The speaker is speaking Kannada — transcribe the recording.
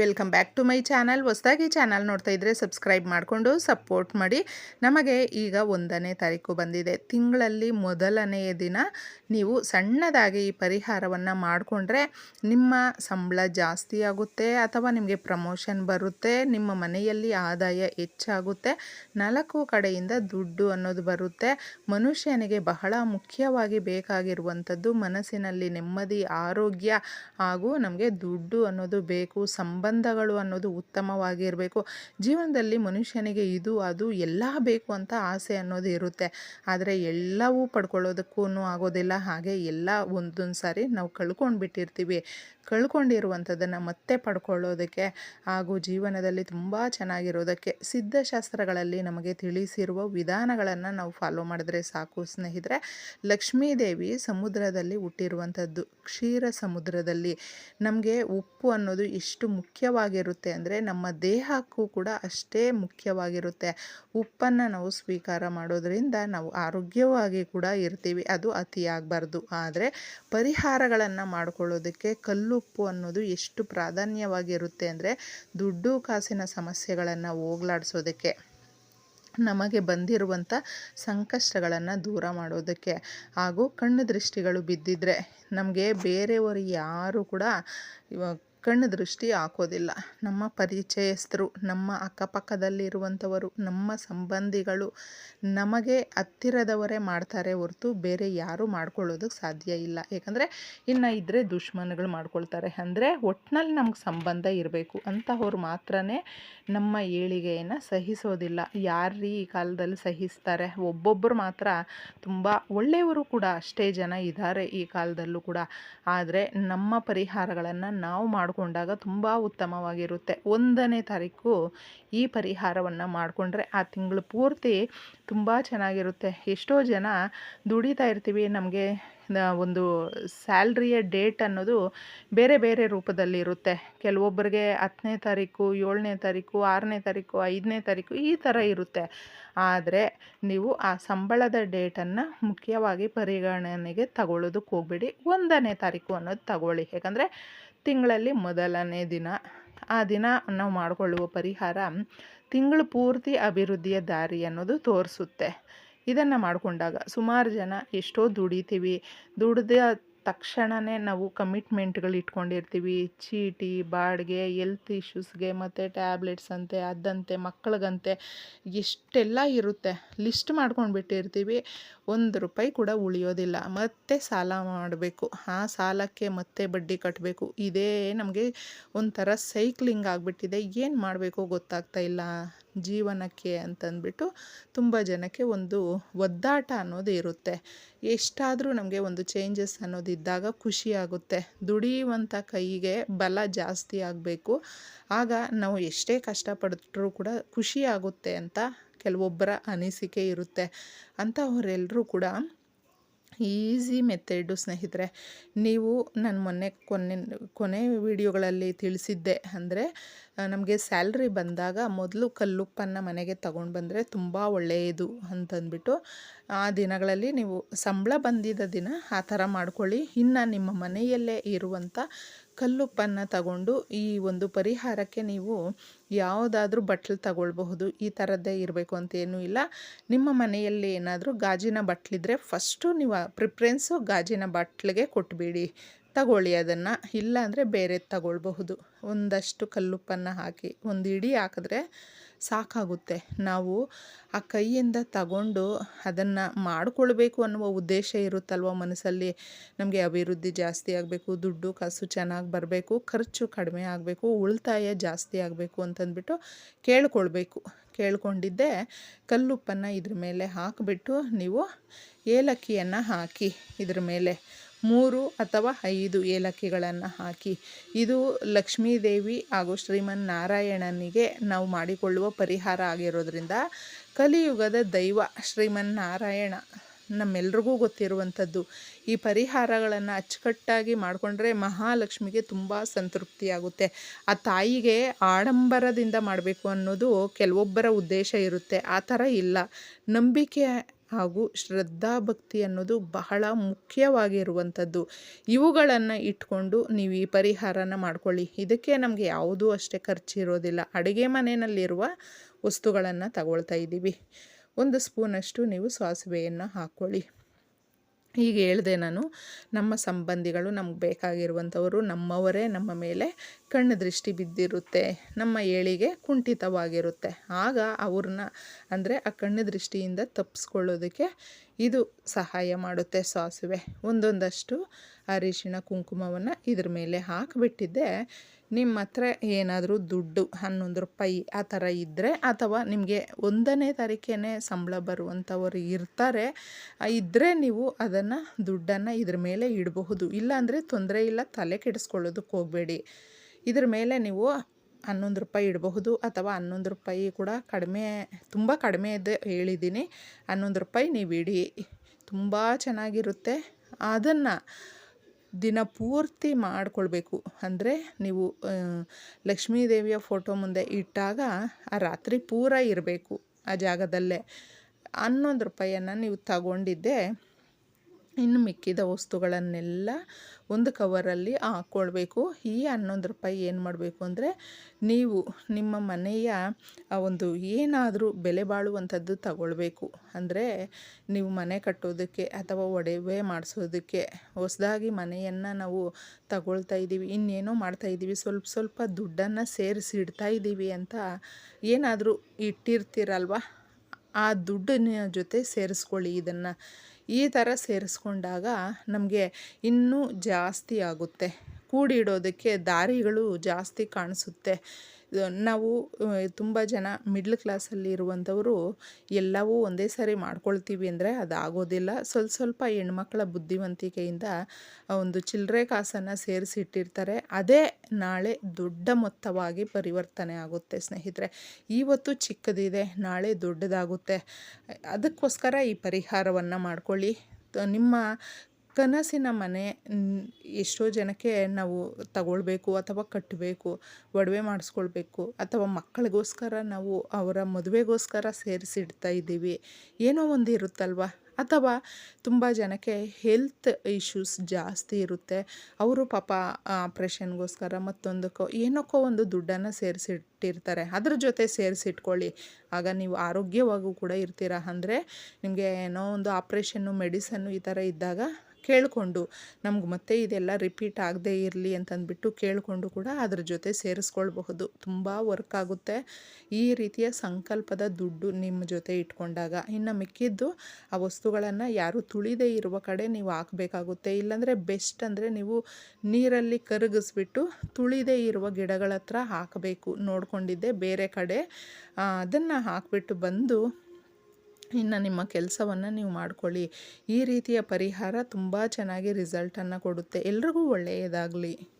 Welcome back to my channel. ಹೊಸದಾಗಿ ಚಾನಲ್ ನೋಡ್ತಾ ಇದ್ದರೆ ಸಬ್ಸ್ಕ್ರೈಬ್ ಮಾಡಿಕೊಂಡು ಸಪೋರ್ಟ್ ಮಾಡಿ. ನಮಗೆ ಈಗ ಒಂದನೇ ತಾರೀಕು ಬಂದಿದೆ. ತಿಂಗಳಲ್ಲಿ ಮೊದಲನೆಯ ದಿನ ನೀವು ಸಣ್ಣದಾಗಿ ಈ ಪರಿಹಾರವನ್ನು ಮಾಡಿಕೊಂಡ್ರೆ ನಿಮ್ಮ ಸಂಬಳ ಜಾಸ್ತಿ ಆಗುತ್ತೆ ಅಥವಾ ನಿಮಗೆ ಪ್ರಮೋಷನ್ ಬರುತ್ತೆ, ನಿಮ್ಮ ಮನೆಯಲ್ಲಿ ಆದಾಯ ಹೆಚ್ಚಾಗುತ್ತೆ, ನಾಲ್ಕು ಕಡೆಯಿಂದ ದುಡ್ಡು ಅನ್ನೋದು ಬರುತ್ತೆ. ಮನುಷ್ಯನಿಗೆ ಬಹಳ ಮುಖ್ಯವಾಗಿ ಬೇಕಾಗಿರುವಂಥದ್ದು ಮನಸ್ಸಿನಲ್ಲಿ ನೆಮ್ಮದಿ, ಆರೋಗ್ಯ ಹಾಗೂ ನಮಗೆ ದುಡ್ಡು ಅನ್ನೋದು ಬೇಕು ಸಂಬ ಸಂಬಂಧಗಳು ಅನ್ನೋದು ಉತ್ತಮವಾಗಿರಬೇಕು. ಜೀವನದಲ್ಲಿ ಮನುಷ್ಯನಿಗೆ ಇದು, ಅದು ಎಲ್ಲ ಬೇಕು ಅಂತ ಆಸೆ ಅನ್ನೋದು ಇರುತ್ತೆ. ಆದರೆ ಎಲ್ಲವೂ ಪಡ್ಕೊಳ್ಳೋದಕ್ಕೂ ಆಗೋದಿಲ್ಲ. ಹಾಗೆ ಎಲ್ಲ ಒಂದೊಂದು ಸಾರಿ ನಾವು ಕಳ್ಕೊಂಡ್ಬಿಟ್ಟಿರ್ತೀವಿ. ಕಳ್ಕೊಂಡಿರುವಂಥದ್ದನ್ನು ಮತ್ತೆ ಪಡ್ಕೊಳ್ಳೋದಕ್ಕೆ ಹಾಗೂ ಜೀವನದಲ್ಲಿ ತುಂಬ ಚೆನ್ನಾಗಿರೋದಕ್ಕೆ ಸಿದ್ಧಶಾಸ್ತ್ರಗಳಲ್ಲಿ ನಮಗೆ ತಿಳಿಸಿರುವ ವಿಧಾನಗಳನ್ನು ನಾವು ಫಾಲೋ ಮಾಡಿದ್ರೆ ಸಾಕು ಸ್ನೇಹಿತರೆ. ಲಕ್ಷ್ಮೀದೇವಿ ಸಮುದ್ರದಲ್ಲಿ ಹುಟ್ಟಿರುವಂಥದ್ದು ಕ್ಷೀರ ಸಮುದ್ರದಲ್ಲಿ ನಮಗೆ ಉಪ್ಪು ಅನ್ನೋದು ಎಷ್ಟು ಮುಖ್ಯವಾಗಿರುತ್ತೆ ಅಂದರೆ ನಮ್ಮ ದೇಹಕ್ಕೂ ಕೂಡ ಅಷ್ಟೇ ಮುಖ್ಯವಾಗಿರುತ್ತೆ. ಉಪ್ಪನ್ನು ನಾವು ಸ್ವೀಕಾರ ಮಾಡೋದರಿಂದ ನಾವು ಆರೋಗ್ಯವಾಗಿ ಕೂಡ ಇರ್ತೀವಿ. ಅದು ಅತಿಯಾಗಬಾರ್ದು. ಆದರೆ ಪರಿಹಾರಗಳನ್ನು ಮಾಡಿಕೊಳ್ಳೋದಕ್ಕೆ ಕಲ್ಲುಪ್ಪು ಅನ್ನೋದು ಎಷ್ಟು ಪ್ರಾಧಾನ್ಯವಾಗಿರುತ್ತೆ ಅಂದರೆ ದುಡ್ಡು ಕಾಸಿನ ಸಮಸ್ಯೆಗಳನ್ನು ಹೋಗ್ಲಾಡಿಸೋದಕ್ಕೆ, ನಮಗೆ ಬಂದಿರುವಂಥ ಸಂಕಷ್ಟಗಳನ್ನು ದೂರ ಮಾಡೋದಕ್ಕೆ ಹಾಗೂ ಕಣ್ಣು ದೃಷ್ಟಿಗಳು ಬಿದ್ದಿದ್ರೆ ನಮಗೆ ಬೇರೆಯವರು ಯಾರು ಕೂಡ ಕಣ್ಣು ದೃಷ್ಟಿ ಹಾಕೋದಿಲ್ಲ. ನಮ್ಮ ಪರಿಚಯಸ್ಥರು, ನಮ್ಮ ಅಕ್ಕಪಕ್ಕದಲ್ಲಿರುವಂಥವರು, ನಮ್ಮ ಸಂಬಂಧಿಗಳು ನಮಗೆ ಹತ್ತಿರದವರೇ ಮಾಡ್ತಾರೆ ಹೊರತು ಬೇರೆ ಯಾರೂ ಮಾಡ್ಕೊಳ್ಳೋದಕ್ಕೆ ಸಾಧ್ಯ ಇಲ್ಲ. ಯಾಕಂದರೆ ಇನ್ನು ಇದ್ದರೆ ದುಶ್ಮನಗಳು ಮಾಡ್ಕೊಳ್ತಾರೆ. ಅಂದರೆ ಒಟ್ಟಿನಲ್ಲಿ ನಮ್ಗೆ ಸಂಬಂಧ ಇರಬೇಕು. ಅಂತಹವ್ರು ಮಾತ್ರ ನಮ್ಮ ಏಳಿಗೆಯನ್ನು ಸಹಿಸೋದಿಲ್ಲ. ಯಾರೀ ಈ ಕಾಲದಲ್ಲಿ ಸಹಿಸ್ತಾರೆ? ಒಬ್ಬೊಬ್ಬರು ಮಾತ್ರ ತುಂಬ ಒಳ್ಳೆಯವರು ಕೂಡ ಅಷ್ಟೇ ಜನ ಇದ್ದಾರೆ ಈ ಕಾಲದಲ್ಲೂ ಕೂಡ. ಆದರೆ ನಮ್ಮ ಪರಿಹಾರಗಳನ್ನು ನಾವು ಮಾಡಿಕೊಂಡಾಗ ತುಂಬ ಉತ್ತಮವಾಗಿರುತ್ತೆ. ಒಂದನೇ ತಾರೀಕು ಈ ಪರಿಹಾರವನ್ನು ಮಾಡಿಕೊಂಡ್ರೆ ಆ ತಿಂಗಳು ಪೂರ್ತಿ ತುಂಬ ಚೆನ್ನಾಗಿರುತ್ತೆ. ಎಷ್ಟೋ ಜನ ದುಡಿತಾ ಇರ್ತೀವಿ ನಮಗೆ ಒಂದು ಸ್ಯಾಲ್ರಿಯ ಡೇಟ್ ಅನ್ನೋದು ಬೇರೆ ಬೇರೆ ರೂಪದಲ್ಲಿ ಇರುತ್ತೆ ಕೆಲವೊಬ್ಬರಿಗೆ ಹತ್ತನೇ ತಾರೀಕು, ಏಳನೇ ತಾರೀಕು, ಆರನೇ ತಾರೀಕು, ಐದನೇ ತಾರೀಕು ಈ ಥರ ಇರುತ್ತೆ. ಆದರೆ ನೀವು ಆ ಸಂಬಳದ ಡೇಟನ್ನು ಮುಖ್ಯವಾಗಿ ಪರಿಗಣನೆಗೆ ತಗೊಳ್ಳೋದಕ್ಕೆ ಹೋಗ್ಬೇಡಿ. ಒಂದನೇ ತಾರೀಕು ಅನ್ನೋದು ತಗೊಳ್ಳಿ. ಯಾಕಂದರೆ ತಿಂಗಳಲ್ಲಿ ಮೊದಲನೇ ದಿನ. ಆ ದಿನ ನಾವು ಮಾಡಿಕೊಳ್ಳುವ ಪರಿಹಾರ ತಿಂಗಳು ಪೂರ್ತಿ ಅಭಿವೃದ್ಧಿಯ ದಾರಿ ಅನ್ನೋದು ತೋರಿಸುತ್ತೆ. ಇದನ್ನು ಮಾಡಿಕೊಂಡಾಗ ಸುಮಾರು ಜನ ಎಷ್ಟೋ ದುಡಿತೀವಿ. ದುಡ್ದ ತಕ್ಷಣವೇ ನಾವು ಕಮಿಟ್ಮೆಂಟ್ಗಳು ಇಟ್ಕೊಂಡಿರ್ತೀವಿ. ಚೀಟಿ, ಬಾಡಿಗೆ ಎಲ್ತ್ ಇಶ್ಯೂಸ್ಗೆ ಮತ್ತು ಟ್ಯಾಬ್ಲೆಟ್ಸ್ ಅಂತೆ, ಅದಂತೆ, ಮಕ್ಕಳಿಗಂತೆ ಎಷ್ಟೆಲ್ಲ ಇರುತ್ತೆ. ಲಿಸ್ಟ್ ಮಾಡ್ಕೊಂಡು ಬಿಟ್ಟಿರ್ತೀವಿ ಒಂದು ರೂಪಾಯಿ ಕೂಡ ಉಳಿಯೋದಿಲ್ಲ. ಮತ್ತೆ ಸಾಲ ಮಾಡಬೇಕು. ಆ ಸಾಲಕ್ಕೆ ಮತ್ತೆ ಬಡ್ಡಿ ಕಟ್ಟಬೇಕು ಇದೇ ನಮಗೆ ಒಂಥರ ಸೈಕ್ಲಿಂಗ್ ಆಗಿಬಿಟ್ಟಿದೆ. ಏನು ಮಾಡಬೇಕು ಗೊತ್ತಾಗ್ತಾ ಇಲ್ಲ. ಜೀವನಕ್ಕೆ ಅಂತಂದ್ಬಿಟ್ಟು ತುಂಬ ಜನಕ್ಕೆ ಒಂದು ಒದ್ದಾಟ ಅನ್ನೋದು ಇರುತ್ತೆ. ಎಷ್ಟಾದರೂ ನಮಗೆ ಒಂದು ಚೇಂಜಸ್ ಅನ್ನೋದು ಇದ್ದಾಗ ಖುಷಿ ಆಗುತ್ತೆ. ದುಡಿಯುವಂಥ ಕೈಗೆ ಬಲ ಜಾಸ್ತಿ ಆಗಬೇಕು. ಆಗ ನಾವು ಎಷ್ಟೇ ಕಷ್ಟಪಟ್ಟರೂ ಕೂಡ ಖುಷಿಯಾಗುತ್ತೆ ಅಂತ ಕೆಲವೊಬ್ಬರ ಅನಿಸಿಕೆ ಇರುತ್ತೆ. ಅಂಥವರೆಲ್ಲರೂ ಕೂಡ ಈಸಿ ಮೆಥಡು ಸ್ನೇಹಿತರೆ, ನೀವು ನಾನು ಮೊನ್ನೆ ಕೊನೆ ಕೊನೆ ವಿಡಿಯೋಗಳಲ್ಲಿ ತಿಳಿಸಿದ್ದೆ ಅಂದರೆ ನಮಗೆ ಸ್ಯಾಲ್ರಿ ಬಂದಾಗ ಮೊದಲು ಕಲ್ಲುಪ್ಪನ್ನು ಮನೆಗೆ ತಗೊಂಡು ಬಂದರೆ ತುಂಬ ಒಳ್ಳೆಯದು ಅಂತಂದ್ಬಿಟ್ಟು, ಆ ದಿನಗಳಲ್ಲಿ ನೀವು ಸಂಬಳ ಬಂದಿದ್ದ ದಿನ ಆ ಥರ ಮಾಡ್ಕೊಳ್ಳಿ. ಇನ್ನು ನಿಮ್ಮ ಮನೆಯಲ್ಲೇ ಇರುವಂಥ ಕಲ್ಲುಪ್ಪನ್ನು ತಗೊಂಡು ಈ ಒಂದು ಪರಿಹಾರಕ್ಕೆ ನೀವು ಯಾವುದಾದ್ರೂ ಬಟ್ಲು ತಗೊಳ್ಬಹುದು. ಈ ಥರದ್ದೇ ಇರಬೇಕು ಅಂತೇನೂ ಇಲ್ಲ. ನಿಮ್ಮ ಮನೆಯಲ್ಲಿ ಏನಾದರೂ ಗಾಜಿನ ಬಟ್ಲಿದ್ರೆ ಫಸ್ಟು ನೀವು ಪ್ರಿಫ್ರೆನ್ಸು ಗಾಜಿನ ಬಟ್ಲಿಗೆ ಕೊಟ್ಬಿಡಿ. ತಗೊಳ್ಳಿ ಅದನ್ನು. ಇಲ್ಲ ಅಂದರೆ ಬೇರೆ ತಗೊಳ್ಬಹುದು. ಒಂದಷ್ಟು ಕಲ್ಲುಪ್ಪನ್ನು ಹಾಕಿ, ಒಂದು ಇಡೀ ಹಾಕಿದ್ರೆ ಸಾಕಾಗುತ್ತೆ. ನಾವು ಆ ಕೈಯಿಂದ ತಗೊಂಡು ಅದನ್ನು ಮಾಡಿಕೊಳ್ಬೇಕು ಅನ್ನುವ ಉದ್ದೇಶ ಇರುತ್ತಲ್ವ ಮನಸ್ಸಲ್ಲಿ? ನಮಗೆ ಅಭಿವೃದ್ಧಿ ಜಾಸ್ತಿ ಆಗಬೇಕು, ದುಡ್ಡು ಕಸು ಚೆನ್ನಾಗಿ ಬರಬೇಕು, ಖರ್ಚು ಕಡಿಮೆ ಆಗಬೇಕು, ಉಳಿತಾಯ ಜಾಸ್ತಿ ಆಗಬೇಕು ಅಂತಂದ್ಬಿಟ್ಟು ಕೇಳ್ಕೊಳ್ಬೇಕು. ಕೇಳ್ಕೊಂಡಿದ್ದೆ, ಕಲ್ಲುಪ್ಪನ್ನು ಇದ್ರ ಮೇಲೆ ಹಾಕಿಬಿಟ್ಟು ನೀವು ಏಲಕ್ಕಿಯನ್ನು ಹಾಕಿ ಇದ್ರ ಮೇಲೆ. ಮೂರು ಅಥವಾ ಐದು ಏಲಕ್ಕಿಗಳನ್ನು ಹಾಕಿ. ಇದು ಲಕ್ಷ್ಮೀದೇವಿ ಹಾಗೂ ಶ್ರೀಮನ್ ನಾರಾಯಣನಿಗೆ ನಾವು ಮಾಡಿಕೊಳ್ಳುವ ಪರಿಹಾರ ಆಗಿರೋದ್ರಿಂದ ಕಲಿಯುಗದ ದೈವ ಶ್ರೀಮನ್ ನಾರಾಯಣ ನಮ್ಮೆಲ್ರಿಗೂ ಗೊತ್ತಿರುವಂಥದ್ದು. ಈ ಪರಿಹಾರಗಳನ್ನು ಅಚ್ಚುಕಟ್ಟಾಗಿ ಮಾಡಿಕೊಂಡ್ರೆ ಮಹಾಲಕ್ಷ್ಮಿಗೆ ತುಂಬ ಸಂತೃಪ್ತಿಯಾಗುತ್ತೆ. ಆ ತಾಯಿಗೆ ಆಡಂಬರದಿಂದ ಮಾಡಬೇಕು ಅನ್ನೋದು ಕೆಲವೊಬ್ಬರ ಉದ್ದೇಶ ಇರುತ್ತೆ. ಆ ಥರ ಇಲ್ಲ. ನಂಬಿಕೆ ಹಾಗೂ ಶ್ರದ್ಧಾಭಕ್ತಿ ಅನ್ನೋದು ಬಹಳ ಮುಖ್ಯವಾಗಿರುವಂಥದ್ದು. ಇವುಗಳನ್ನು ಇಟ್ಕೊಂಡು ನೀವು ಈ ಪರಿಹಾರನ ಮಾಡ್ಕೊಳ್ಳಿ. ಇದಕ್ಕೆ ನಮಗೆ ಯಾವುದೂ ಅಷ್ಟೇ ಖರ್ಚಿರೋದಿಲ್ಲ. ಅಡುಗೆ ಮನೆಯಲ್ಲಿರುವ ವಸ್ತುಗಳನ್ನು ತಗೊಳ್ತಾ ಇದ್ದೀವಿ. ಒಂದು ಸ್ಪೂನಷ್ಟು ನೀವು ಸಾಸಿವೆಯನ್ನು ಹಾಕ್ಕೊಳ್ಳಿ. ಈಗ ಹೇಳಿದೆ ನಾನು, ನಮ್ಮ ಸಂಬಂಧಿಗಳು ನಮ್ಗೆ ಬೇಕಾಗಿರುವಂಥವರು ನಮ್ಮವರೇ ನಮ್ಮ ಮೇಲೆ ಕಣ್ಣು ದೃಷ್ಟಿ ಬಿದ್ದಿರುತ್ತೆ, ನಮ್ಮ ಏಳಿಗೆ ಕುಂಠಿತವಾಗಿರುತ್ತೆ. ಆಗ ಅವ್ರನ್ನ ಅಂದರೆ ಆ ಕಣ್ಣು ದೃಷ್ಟಿಯಿಂದ ತಪ್ಪಿಸ್ಕೊಳ್ಳೋದಕ್ಕೆ ಇದು ಸಹಾಯ ಮಾಡುತ್ತೆ ಸಾಸಿವೆ. ಒಂದೊಂದಷ್ಟು ಅರಿಶಿಣ, ಕುಂಕುಮವನ್ನು ಇದ್ರ ಮೇಲೆ ಹಾಕಿಬಿಟ್ಟಿದ್ದೆ. ನಿಮ್ಮ ಹತ್ರ ಏನಾದರೂ ದುಡ್ಡು, ಹನ್ನೊಂದು ರೂಪಾಯಿ ಆ ಥರ ಇದ್ದರೆ ಅಥವಾ ನಿಮಗೆ ಒಂದನೇ ತಾರೀಕೇ ಸಂಬಳ ಬರುವಂಥವರು ಇರ್ತಾರೆ ಇದ್ದರೆ ನೀವು ಅದನ್ನು ದುಡ್ಡನ್ನು ಇದ್ರ ಮೇಲೆ ಇಡಬಹುದು. ಇಲ್ಲಾಂದರೆ ತೊಂದರೆ ಇಲ್ಲ, ತಲೆ ಕೆಡಿಸ್ಕೊಳ್ಳೋದಕ್ಕೆ ಹೋಗಬೇಡಿ. ಇದ್ರ ಮೇಲೆ ನೀವು ಹನ್ನೊಂದು ರೂಪಾಯಿ ಇಡಬಹುದು ಅಥವಾ ಹನ್ನೊಂದು ರೂಪಾಯಿ ಕೂಡ ಕಡಿಮೆ, ತುಂಬ ಕಡಿಮೆ ಇದೆ ಹೇಳಿದ್ದೀನಿ. ಹನ್ನೊಂದು ರೂಪಾಯಿ ನೀವು ಇಡಿ ತುಂಬ ಚೆನ್ನಾಗಿರುತ್ತೆ. ಅದನ್ನು ದಿನ ಪೂರ್ತಿ ಮಾಡಿಕೊಳ್ಬೇಕು. ಅಂದರೆ ನೀವು ಲಕ್ಷ್ಮೀ ದೇವಿಯ ಫೋಟೋ ಮುಂದೆ ಇಟ್ಟಾಗ ಆ ರಾತ್ರಿ ಪೂರ ಇರಬೇಕು ಆ ಜಾಗದಲ್ಲೇ ಹನ್ನೊಂದು ರೂಪಾಯಿಯನ್ನು ನೀವು ತಗೊಂಡಿದ್ದೆ ಇನ್ನು ಮಿಕ್ಕಿದ ವಸ್ತುಗಳನ್ನೆಲ್ಲ ಒಂದು ಕವರಲ್ಲಿ ಹಾಕ್ಕೊಳ್ಬೇಕು ಈ ಹನ್ನೊಂದು ರೂಪಾಯಿ ಏನು ಮಾಡಬೇಕು ಅಂದರೆ ನೀವು ನಿಮ್ಮ ಮನೆಯ ಒಂದು ಏನಾದರೂ ಬೆಲೆ ಬಾಳುವಂಥದ್ದು ತಗೊಳ್ಬೇಕು. ಅಂದರೆ ನೀವು ಮನೆ ಕಟ್ಟೋದಕ್ಕೆ ಅಥವಾ ಒಡವೆ ಮಾಡಿಸೋದಕ್ಕೆ ಹೊಸದಾಗಿ ಮನೆಯನ್ನು ನಾವು ತಗೊಳ್ತಾ ಇದ್ದೀವಿ, ಇನ್ನೇನೋ ಮಾಡ್ತಾ ಇದ್ದೀವಿ, ಸ್ವಲ್ಪ ಸ್ವಲ್ಪ ದುಡ್ಡನ್ನು ಸೇರಿಸಿ ಇಡ್ತಾ ಇದ್ದೀವಿ ಅಂತ ಏನಾದರೂ ಇಟ್ಟಿರ್ತೀರಲ್ವ? ಆ ದುಡ್ಡಿನ ಜೊತೆ ಸೇರಿಸ್ಕೊಳ್ಳಿ ಇದನ್ನು. ಈ ಥರ ಸೇರಿಸ್ಕೊಂಡಾಗ ನಮಗೆ ಇನ್ನೂ ಜಾಸ್ತಿ ಆಗುತ್ತೆ. ಕೂಡಿಡೋದಕ್ಕೆ ದಾರಿಗಳು ಜಾಸ್ತಿ ಕಾಣಿಸುತ್ತೆ. ನಾವು ತುಂಬ ಜನ ಮಿಡ್ಲ್ ಕ್ಲಾಸಲ್ಲಿ ಇರುವಂಥವರು ಎಲ್ಲವೂ ಒಂದೇ ಸಾರಿ ಮಾಡ್ಕೊಳ್ತೀವಿ ಅಂದರೆ ಅದು ಆಗೋದಿಲ್ಲ ಸ್ವಲ್ಪ ಸ್ವಲ್ಪ ಹೆಣ್ಮಕ್ಳ ಬುದ್ಧಿವಂತಿಕೆಯಿಂದ ಒಂದು ಚಿಲ್ಲರೆ ಕಾಸನ್ನು ಸೇರಿಸಿಟ್ಟಿರ್ತಾರೆ. ಅದೇ ನಾಳೆ ದೊಡ್ಡ ಮೊತ್ತವಾಗಿ ಪರಿವರ್ತನೆ ಆಗುತ್ತೆ ಸ್ನೇಹಿತರೆ. ಇವತ್ತು ಚಿಕ್ಕದಿದೆ, ನಾಳೆ ದೊಡ್ಡದಾಗುತ್ತೆ. ಅದಕ್ಕೋಸ್ಕರ ಈ ಪರಿಹಾರವನ್ನು ಮಾಡ್ಕೊಳ್ಳಿ. ನಿಮ್ಮ ಕನಸಿನ ಮನೆ ಎಷ್ಟೋ ಜನಕ್ಕೆ ನಾವು ತಗೊಳ್ಬೇಕು ಅಥವಾ ಕಟ್ಟಬೇಕು ಒಡವೆ ಮಾಡಿಸ್ಕೊಳ್ಬೇಕು ಅಥವಾ ಮಕ್ಕಳಿಗೋಸ್ಕರ ನಾವು ಅವರ ಮದುವೆಗೋಸ್ಕರ ಸೇರಿಸಿಡ್ತಾ ಇದ್ದೀವಿ. ಏನೋ ಒಂದು ಇರುತ್ತಲ್ವ? ಅಥವಾ ತುಂಬ ಜನಕ್ಕೆ ಹೆಲ್ತ್ ಇಶ್ಯೂಸ್ ಜಾಸ್ತಿ ಇರುತ್ತೆ. ಅವರು ಪಾಪ ಆಪ್ರೇಷನ್ಗೋಸ್ಕರ ಮತ್ತೊಂದಕ್ಕೋ, ಏನಕ್ಕೋ ಒಂದು ದುಡ್ಡನ್ನು ಸೇರಿಸಿಟ್ಟಿರ್ತಾರೆ. ಅದ್ರ ಜೊತೆ ಸೇರಿಸಿಟ್ಕೊಳ್ಳಿ. ಆಗ ನೀವು ಆರೋಗ್ಯವಾಗೂ ಕೂಡ ಇರ್ತೀರ? ಅಂದರೆ ನಿಮಗೆ ಏನೋ ಒಂದು ಆಪ್ರೇಷನ್ನು ಮೆಡಿಸನ್ನು ಈ ಥರ ಇದ್ದಾಗ ಕೇಳಿಕೊಂಡು, ನಮ್ಗೆ ಮತ್ತೆ ಇದೆಲ್ಲ ರಿಪೀಟ್ ಆಗದೇ ಇರಲಿ ಅಂತಂದ್ಬಿಟ್ಟು ಕೇಳಿಕೊಂಡು ಕೂಡ ಅದ್ರ ಜೊತೆ ಸೇರಿಸ್ಕೊಳ್ಬಹುದು. ತುಂಬ ವರ್ಕ್ ಆಗುತ್ತೆ. ಈ ರೀತಿಯ ಸಂಕಲ್ಪದ ದುಡ್ಡು ನಿಮ್ಮ ಜೊತೆ ಇಟ್ಕೊಂಡಾಗ. ಇನ್ನು ಮಿಕ್ಕಿದ್ದು ಆ ವಸ್ತುಗಳನ್ನು ಯಾರು ತುಳಿದೇ ಇರುವ ಕಡೆ ನೀವು ಹಾಕಬೇಕಾಗುತ್ತೆ. ಇಲ್ಲಾಂದರೆ ಬೆಸ್ಟ್ ಅಂದರೆ ನೀವು ನೀರಲ್ಲಿ ಕರಗಿಸ್ಬಿಟ್ಟು ತುಳಿದೇ ಇರುವ ಗಿಡಗಳ ಹತ್ರ ಹಾಕಬೇಕು. ನೋಡಿಕೊಂಡಿದ್ದೆ ಬೇರೆ ಕಡೆ. ಅದನ್ನು ಹಾಕಿಬಿಟ್ಟು ಬಂದು ಇನ್ನು ನಿಮ್ಮ ಕೆಲಸವನ್ನು ನೀವು ಮಾಡ್ಕೊಳ್ಳಿ. ಈ ರೀತಿಯ ಪರಿಹಾರ ತುಂಬ ಚೆನ್ನಾಗಿ ರಿಸಲ್ಟನ್ನು ಕೊಡುತ್ತೆ. ಎಲ್ರಿಗೂ ಒಳ್ಳೆಯದಾಗಲಿ.